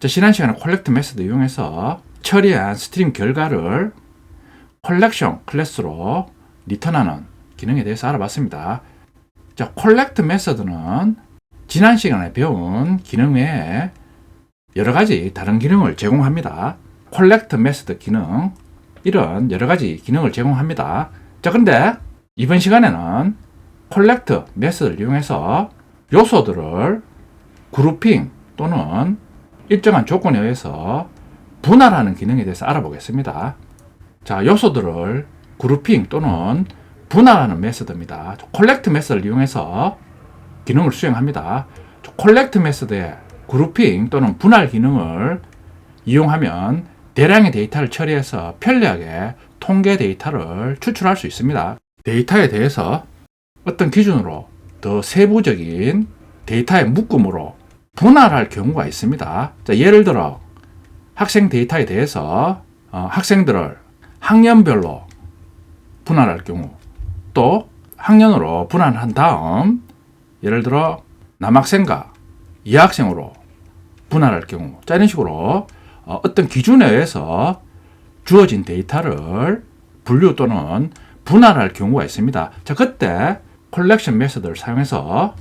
자, 지난 시간에 콜렉트 메서드 이용해서 처리한 스트림 결과를 콜렉션 클래스로 리턴하는 기능에 대해서 알아봤습니다. 자, 콜렉트 메서드는 지난 시간에 배운 기능 외에 여러 가지 다른 기능을 제공합니다. 콜렉트 메서드 기능 이런 여러 가지 기능을 제공합니다. 자, 근데 이번 시간에는 콜렉트 메서드를 이용해서 요소들을 그룹핑 또는 일정한 조건에 의해서 분할하는 기능에 대해서 알아보겠습니다. 자, 요소들을 그룹핑 또는 분할하는 메서드입니다. 콜렉트 메서드를 이용해서 기능을 수행합니다. 콜렉트 메서드의 그룹핑 또는 분할 기능을 이용하면 대량의 데이터를 처리해서 편리하게 통계 데이터를 추출할 수 있습니다. 데이터에 대해서 어떤 기준으로 더 세부적인 데이터의 묶음으로 분할할 경우가 있습니다. 자, 예를 들어 학생 데이터에 대해서 어, 학생들을 학년별로 분할할 경우 또 학년으로 분할한 다음 예를 들어 남학생과 여학생으로 분할할 경우 자 이런 식으로 어, 어떤 기준에 의해서 주어진 데이터를 분류 또는 분할할 경우가 있습니다. 자 그때 콜렉션 메서드를 사용해서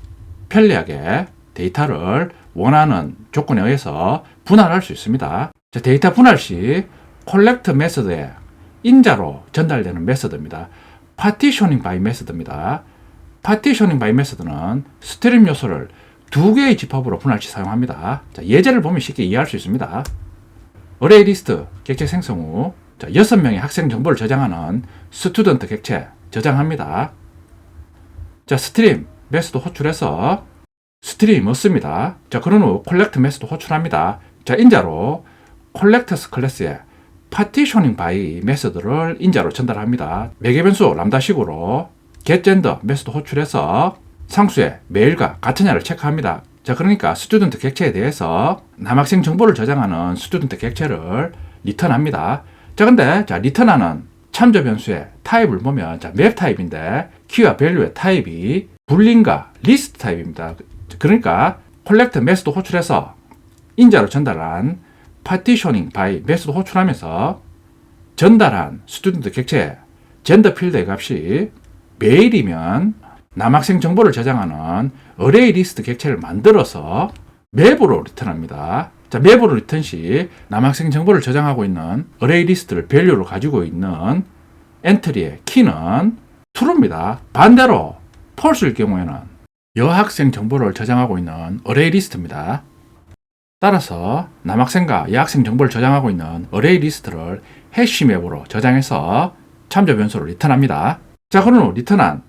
편리하게 데이터를 원하는 조건에 의해서 분할할 수 있습니다. 자, 데이터 분할 시 콜렉트 메서드에 인자로 전달되는 메서드입니다. 파티셔닝 바이 메서드입니다. 파티셔닝 바이 메서드는 스트림 요소를 두 개의 집합으로 분할 시 사용합니다. 자, 예제를 보면 쉽게 이해할 수 있습니다. 어레이 리스트 객체 생성 후 자, 6명의 학생 정보를 저장하는 스튜던트 객체 저장합니다. 자, 스트림 메서드 호출해서 스트림 얻습니다. 자, 그런 후 콜렉트 메서드 호출합니다. 자, 인자로 콜렉터스 클래스에 파티셔닝 바이 메서드를 인자로 전달합니다. 매개 변수 람다식으로 getGender 메서드 호출해서 상수의 메일과 같으냐를 체크합니다. 자, 그러니까 스튜던트 객체에 대해서 남학생 정보를 저장하는 스튜던트 객체를 리턴합니다. 자, 근데 자, 리턴하는 참조 변수의 타입을 보면 자, 맵 타입인데 키와 밸류의 타입이 불린과 리스트 타입입니다. 그러니까 콜렉트 메서드 호출해서 인자로 전달한 파티셔닝 바이 메서드 호출하면서 전달한 스튜던트 객체 젠더 필드의 값이 메일이면 남학생 정보를 저장하는 어레이 리스트 객체를 만들어서 맵으로 리턴합니다. 자, 맵으로 리턴 시 남학생 정보를 저장하고 있는 어레이 리스트를 밸류로 가지고 있는 엔트리의 키는 true입니다. 반대로 false일 경우에는 여학생 정보를 저장하고 있는 어레이 리스트입니다. 따라서 남학생과 여학생 정보를 저장하고 있는 어레이 리스트를 해시 맵으로 저장해서 참조 변수로 리턴합니다. 자, 그런 후 리턴한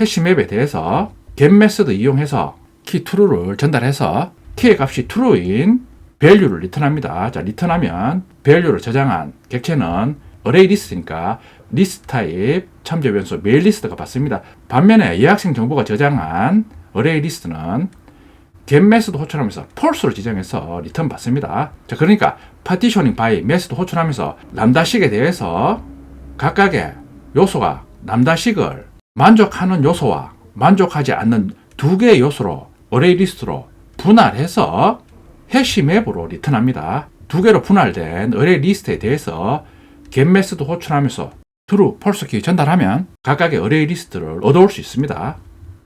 해시 맵에 대해서 get 메서드 이용해서 키 true를 전달해서 키의 값이 true인 value를 리턴합니다. 자, 리턴하면 value를 저장한 객체는 array list니까 list 타입 참조 변수 메일 리스트가 받습니다. 반면에 예학생 정보가 저장한 array list는 get 메서드 호출하면서 false를 지정해서 리턴 받습니다. 자, 그러니까 partitioning by 메서드 호출하면서 람다식에 대해서 각각의 요소가 람다식을 만족하는 요소와 만족하지 않는 두 개의 요소로 어레이 리스트로 분할해서 해시 맵으로 리턴합니다. 두 개로 분할된 어레이 리스트에 대해서 get 메서드 호출하면서 true, false 키 전달하면 각각의 어레이 리스트를 얻어올 수 있습니다.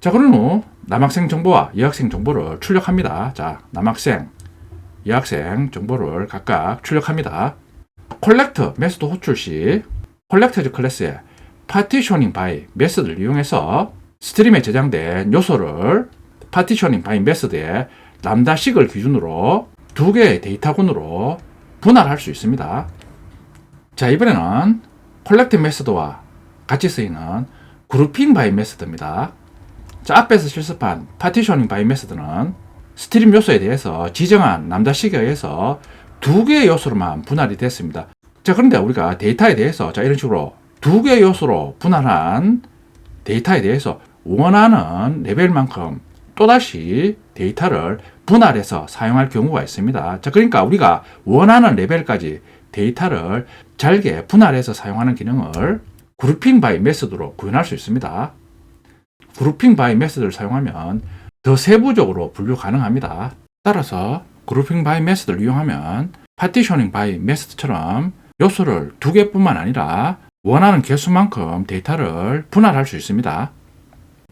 자, 그런 후 남학생 정보와 여학생 정보를 출력합니다. 자, 남학생, 여학생 정보를 각각 출력합니다. 콜렉트 메서드 호출 시 콜렉터즈 클래스에 파티셔닝 바이 메서드를 이용해서 스트림에 저장된 요소를 파티셔닝 바이 메서드에 람다식을 기준으로 두 개의 데이터군으로 분할할 수 있습니다. 자, 이번에는 콜렉트 메서드와 같이 쓰이는 그룹핑 바이 메서드입니다. 자, 앞에서 실습한 파티셔닝 바이 메서드는 스트림 요소에 대해서 지정한 람다식에 의해서 두 개의 요소로만 분할이 됐습니다. 자, 그런데 우리가 데이터에 대해서 자, 이런 식으로 두 개의 요소로 분할한 데이터에 대해서 원하는 레벨만큼 또다시 데이터를 분할해서 사용할 경우가 있습니다. 자, 그러니까 우리가 원하는 레벨까지 데이터를 잘게 분할해서 사용하는 기능을 그룹핑 바이 메서드로 구현할 수 있습니다. 그룹핑 바이 메서드를 사용하면 더 세부적으로 분류 가능합니다. 따라서 그룹핑 바이 메서드를 이용하면 파티셔닝 바이 메서드처럼 요소를 두 개뿐만 아니라 원하는 개수만큼 데이터를 분할할 수 있습니다.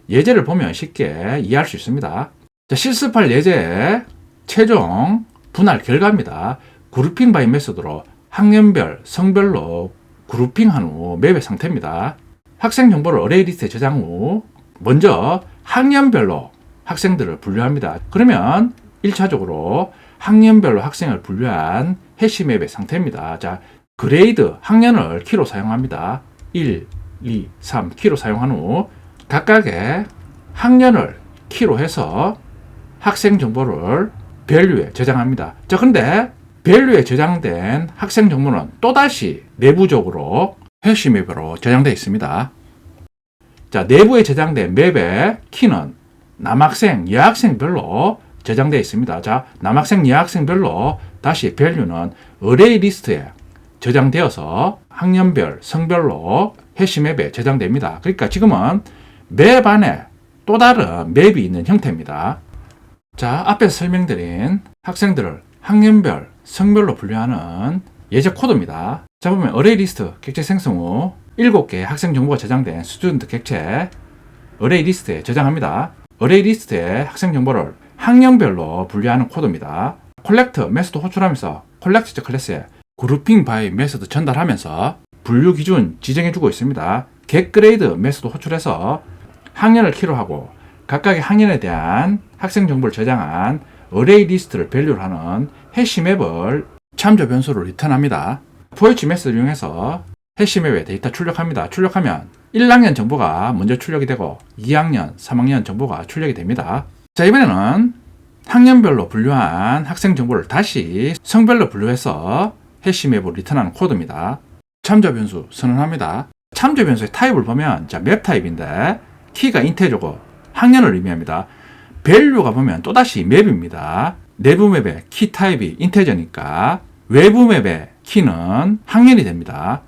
예제를 보면 쉽게 이해할 수 있습니다. 자, 실습할 예제의 최종 분할 결과입니다. 그룹핑 바이 메서드로 학년별, 성별로 그룹핑한 후 맵의 상태입니다. 학생 정보를 어레이 리스트에 저장 후 먼저 학년별로 학생들을 분류합니다. 그러면 1차적으로 학년별로 학생을 분류한 해시맵의 상태입니다. 자, 그레이드 학년을 키로 사용합니다. 1, 2, 3 키로 사용한 후 각각의 학년을 키로 해서 학생 정보를 밸류에 저장합니다. 자, 근데 밸류에 저장된 학생 정보는 또다시 내부적으로 해시맵으로 저장되어 있습니다. 자, 내부에 저장된 맵의 키는 남학생, 여학생별로 저장되어 있습니다. 자, 남학생, 여학생별로 다시 밸류는 어레이 리스트에 저장되어서 학년별, 성별로 해시 맵에 저장됩니다. 그러니까 지금은 맵 안에 또 다른 맵이 있는 형태입니다. 자, 앞에서 설명드린 학생들을 학년별, 성별로 분류하는 예제 코드입니다. 자, 보면 어레이 리스트 객체 생성 후 7개의 학생 정보가 저장된 스튜던트 객체 어레이 리스트에 저장합니다. 어레이 리스트에 학생 정보를 학년별로 분류하는 코드입니다. 콜렉트 메소드 호출하면서 콜렉트 클래스에 그룹핑 바이 메소드 전달하면서 분류 기준 지정해주고 있습니다. get 그레이드 메소드 호출해서 학년을 키로 하고 각각의 학년에 대한 학생 정보를 저장한 어레이 리스트를 밸류를 하는 해시맵을 참조 변수로 리턴합니다. 포이치 메소드를 이용해서 해시맵에 데이터 출력합니다. 출력하면 1학년 정보가 먼저 출력이 되고 2학년, 3학년 정보가 출력이 됩니다. 자, 이번에는 학년별로 분류한 학생 정보를 다시 성별로 분류해서 해시맵으로 리턴하는 코드입니다. 참조 변수 선언합니다. 참조 변수의 타입을 보면 자, 맵 타입인데 키가 인테저고 학년을 의미합니다. 밸류가 보면 또다시 맵입니다. 내부 맵의 키 타입이 인테저니까 외부 맵의 키는 학년이 됩니다.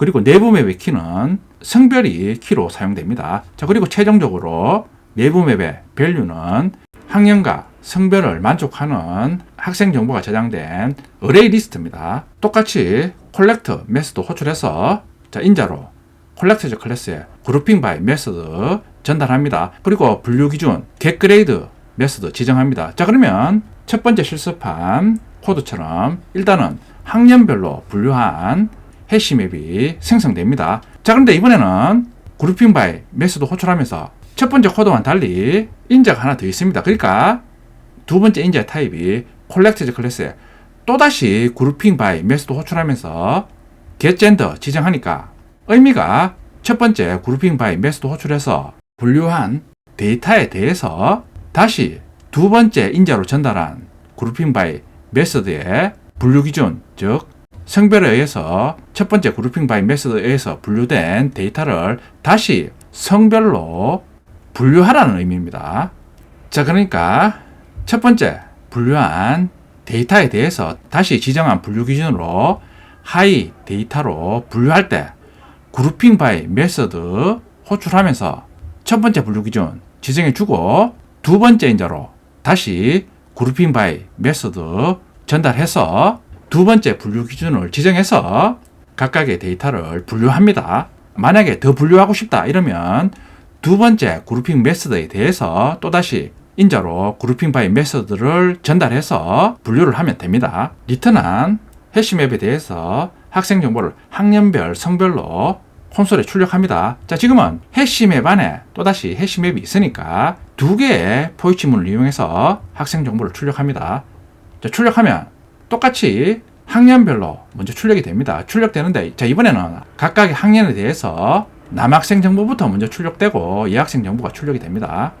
그리고 내부 맵의 키는 성별이 키로 사용됩니다. 자, 그리고 최종적으로 내부 맵의 밸류는 학년과 성별을 만족하는 학생 정보가 저장된 어레이 리스트입니다. 똑같이 콜렉트 메소드 호출해서 자, 인자로 콜렉트즈 클래스에 그룹핑 바이 메소드 전달합니다. 그리고 분류 기준 get grade 메소드 지정합니다. 자, 그러면 첫 번째 실습한 코드처럼 일단은 학년별로 분류한 해시 맵이 생성됩니다. 자, 그런데 이번에는 그룹핑 바이 메소드 호출하면서 첫 번째 코드와는 달리 인자가 하나 더 있습니다. 그러니까 두 번째 인자 타입이 콜렉티즈 클래스에 또다시 그룹핑 바이 메소드 호출하면서 gender 지정하니까 의미가 첫 번째 그룹핑 바이 메소드 호출해서 분류한 데이터에 대해서 다시 두 번째 인자로 전달한 그룹핑 바이 메소드의 분류 기준, 즉 성별에 의해서 첫 번째 그룹핑 바이 메소드에 의해서 분류된 데이터를 다시 성별로 분류하라는 의미입니다. 자, 그러니까 첫 번째 분류한 데이터에 대해서 다시 지정한 분류 기준으로 하이 데이터로 분류할 때 그룹핑 바이 메소드 호출하면서 첫 번째 분류 기준 지정해 주고 두 번째 인자로 다시 그룹핑 바이 메소드 전달해서 두 번째 분류 기준을 지정해서 각각의 데이터를 분류합니다. 만약에 더 분류하고 싶다 이러면 두 번째 그룹핑 메소드에 대해서 또다시 인자로 그룹핑 바이 메소드를 전달해서 분류를 하면 됩니다. 리턴한 해시맵에 대해서 학생 정보를 학년별, 성별로 콘솔에 출력합니다. 자, 지금은 해시맵 안에 또다시 해시맵이 있으니까 두 개의 포이치문을 이용해서 학생 정보를 출력합니다. 자, 출력하면 똑같이 학년별로 먼저 출력이 됩니다. 출력되는데, 자, 이번에는 각각의 학년에 대해서 남학생 정보부터 먼저 출력되고 여학생 정보가 출력이 됩니다.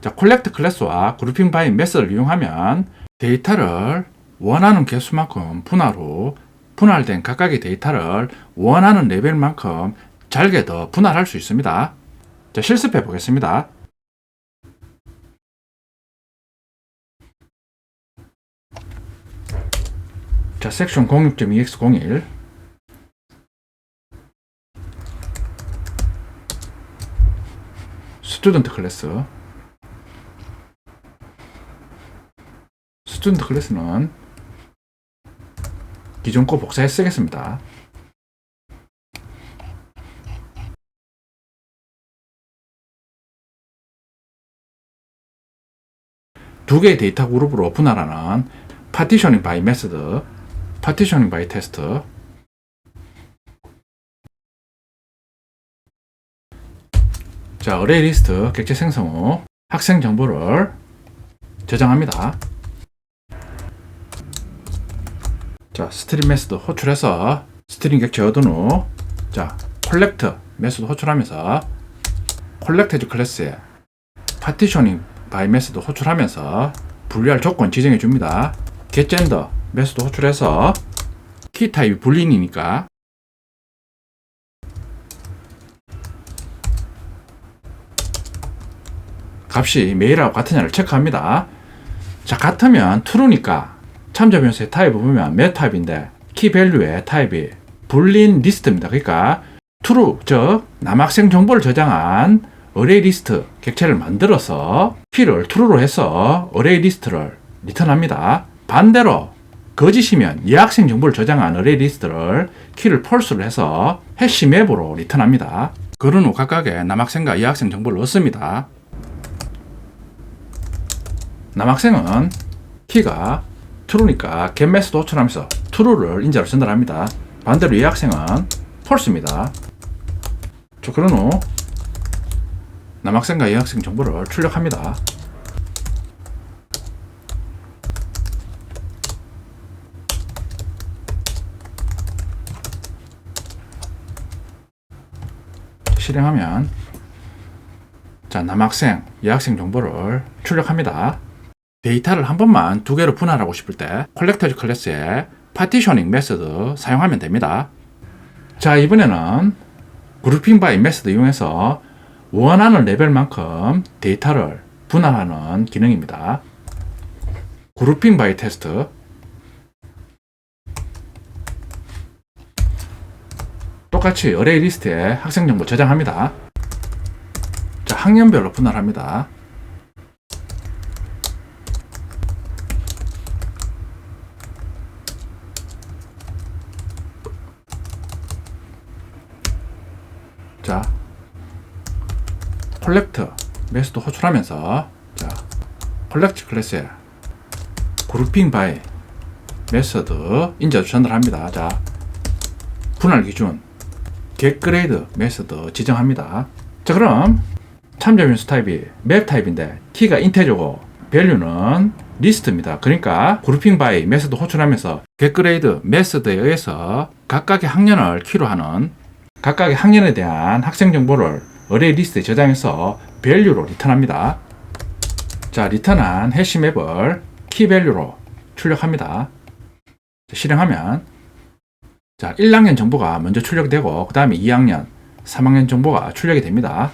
자, 콜렉트 클래스와 그룹핑 바이 메서드를 이용하면 데이터를 원하는 개수만큼 분할 후 분할된 각각의 데이터를 원하는 레벨만큼 잘게 더 분할할 수 있습니다. 자, 실습해 보겠습니다. 자, 섹션 06.2x01 스튜던트 클래스. 스튜던트 클래스는 기존 거 복사해 쓰겠습니다. 두 개의 데이터 그룹으로 분할하는 파티셔닝 바이 메서드, 파티셔닝 바이 테스트. 자, 어레이 리스트 객체 생성 후 학생 정보를 저장합니다. 자, 스트림 메소드 호출해서 스트링 객체 얻은 후, 자, 콜렉트 메소드 호출하면서 콜렉테즈 클래스에 파티셔닝 바이 메소드 호출하면서 분류할 조건 지정해 줍니다. getGender 메소드 호출해서 키 타입이 불린이니까 값이 메일하고 같으냐를 체크합니다. 자, 같으면 true니까 참조 변수의 타입을 보면 몇 타입인데 키 밸류의 타입이 불린 리스트입니다. 그러니까 true, 즉 남학생 정보를 저장한 어레이 리스트 객체를 만들어서 키를 true로 해서 어레이 리스트를 리턴합니다. 반대로 거짓이면 이 학생 정보를 저장한 어레이 리스트를 키를 false로 해서 해시 맵으로 리턴합니다. 그런 후 각각의 남학생과 이 학생 정보를 얻습니다. 남학생은 키가 true니까 get 메소드 호출하면서 true를 인자로 전달합니다. 반대로 이 학생은 false입니다. 자, 그런 후 남학생과 이 학생 정보를 출력합니다. 실행하면 자 남학생, 여학생 정보를 출력합니다. 데이터를 한 번만 두 개로 분할하고 싶을 때 콜렉터즈 클래스의 파티셔닝 메소드 사용하면 됩니다. 자 이번에는 그룹핑 바이 메소드 이용해서 원하는 레벨만큼 데이터를 분할하는 기능입니다. 그룹핑 바이 테스트 똑같이 어레이 리스트에 학생 정보 저장합니다. 자, 학년별로 분할합니다. 자, 콜렉트 메소드 호출하면서 자, 콜렉트 클래스에 그룹핑 바이 메소드 인자 전달합니다. 자, 분할 기준 grade 메소드 지정합니다. 자, 그럼 참조 변수 타입이 맵 타입인데 키가 인테저고 밸류는 리스트입니다. 그러니까 그룹핑 바이 메소드 호출하면서 grade 메소드에 의해서 각각의 학년을 키로 하는 각각의 학년에 대한 학생 정보를 어레이 리스트에 저장해서 밸류로 리턴합니다. 자, 리턴한 해시 맵을 키 밸류로 출력합니다. 자, 실행하면 자, 1학년 정보가 먼저 출력되고 그 다음에 2학년, 3학년 정보가 출력이 됩니다.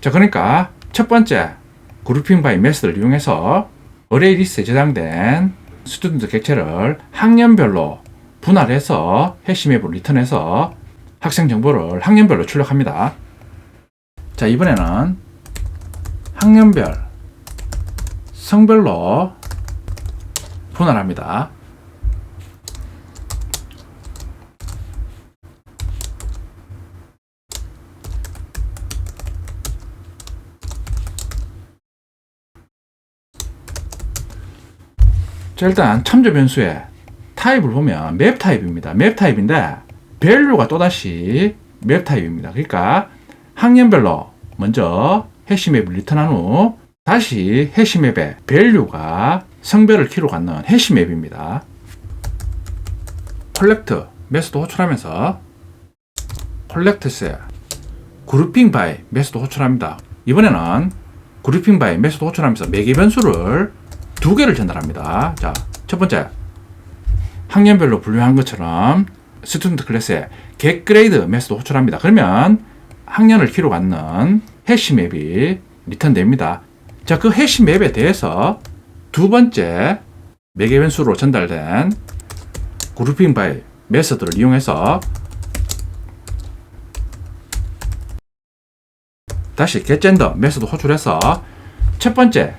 자, 그러니까 첫 번째 그룹핑 바이 메스를 이용해서 어레이 리스트에 저장된 스튜던트 객체를 학년별로 분할해서 해시맵으로 리턴해서 학생 정보를 학년별로 출력합니다. 자, 이번에는 학년별, 성별로 분할합니다. 자, 일단 참조 변수의 타입을 보면 맵 타입입니다. 맵 타입인데 밸류가 또다시 맵 타입입니다. 그러니까 학년별로 먼저 해시맵을 리턴한 후 다시 해시맵의 밸류가 성별을 키로 갖는 해시맵입니다. 콜렉트 메소드 호출하면서 콜렉트스에 그룹핑 바이 메소드 호출합니다. 이번에는 그룹핑 바이 메소드 호출하면서 매개 변수를 두 개를 전달합니다. 자, 첫 번째 학년별로 분류한 것처럼 스튜던트 클래스에 get grade 메소드 호출합니다. 그러면 학년을 키로 갖는 해시 맵이 리턴됩니다. 자, 그 해시 맵에 대해서 두 번째 매개 변수로 전달된 그룹핑 바이 메소드를 이용해서 다시 getGender 메소드 호출해서 첫 번째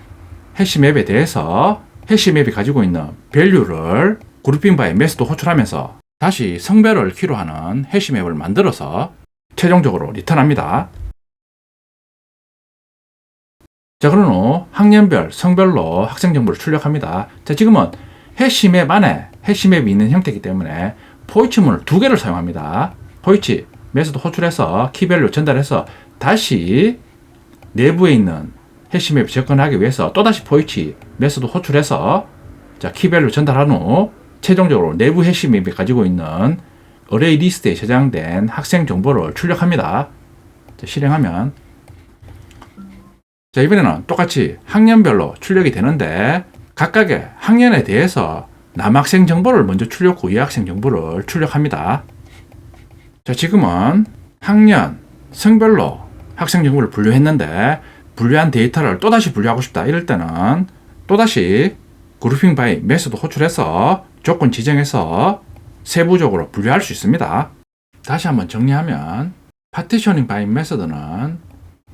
해시 맵에 대해서 해시맵이 가지고 있는 밸류를 그룹핑 바이 메스도 호출하면서 다시 성별을 키로 하는 해시맵을 만들어서 최종적으로 리턴합니다. 자, 그런 후 학년별, 성별로 학생 정보를 출력합니다. 자, 지금은 해시맵 안에 해시맵이 있는 형태이기 때문에 포이치문을 두 개를 사용합니다. 포이치, 메스도 호출해서 키별로 전달해서 다시 내부에 있는 해시맵 접근하기 위해서 또다시 포이치, 메스도 호출해서 자, 키별로 전달한 후 최종적으로 내부 해시맵이 가지고 있는 어레이 리스트에 저장된 학생 정보를 출력합니다. 자, 실행하면 자, 이번에는 똑같이 학년별로 출력이 되는데 각각의 학년에 대해서 남학생 정보를 먼저 출력 후 여학생 정보를 출력합니다. 자, 지금은 학년, 성별로 학생 정보를 분류했는데 분류한 데이터를 또다시 분류하고 싶다. 이럴 때는 또다시 그룹핑 바이 메소드 호출해서 조건 지정해서 세부적으로 분류할 수 있습니다. 다시 한번 정리하면 파티셔닝 바이 메소드는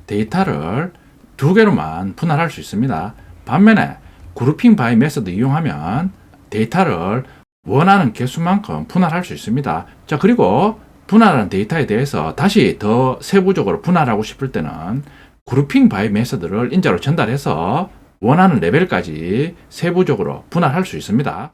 데이터를 두 개로만 분할할 수 있습니다. 반면에 그룹핑 바이 메소드 이용하면 데이터를 원하는 개수만큼 분할할 수 있습니다. 자, 그리고 분할하는 데이터에 대해서 다시 더 세부적으로 분할하고 싶을 때는 그룹핑 바이 메소드를 인자로 전달해서 원하는 레벨까지 세부적으로 분할할 수 있습니다.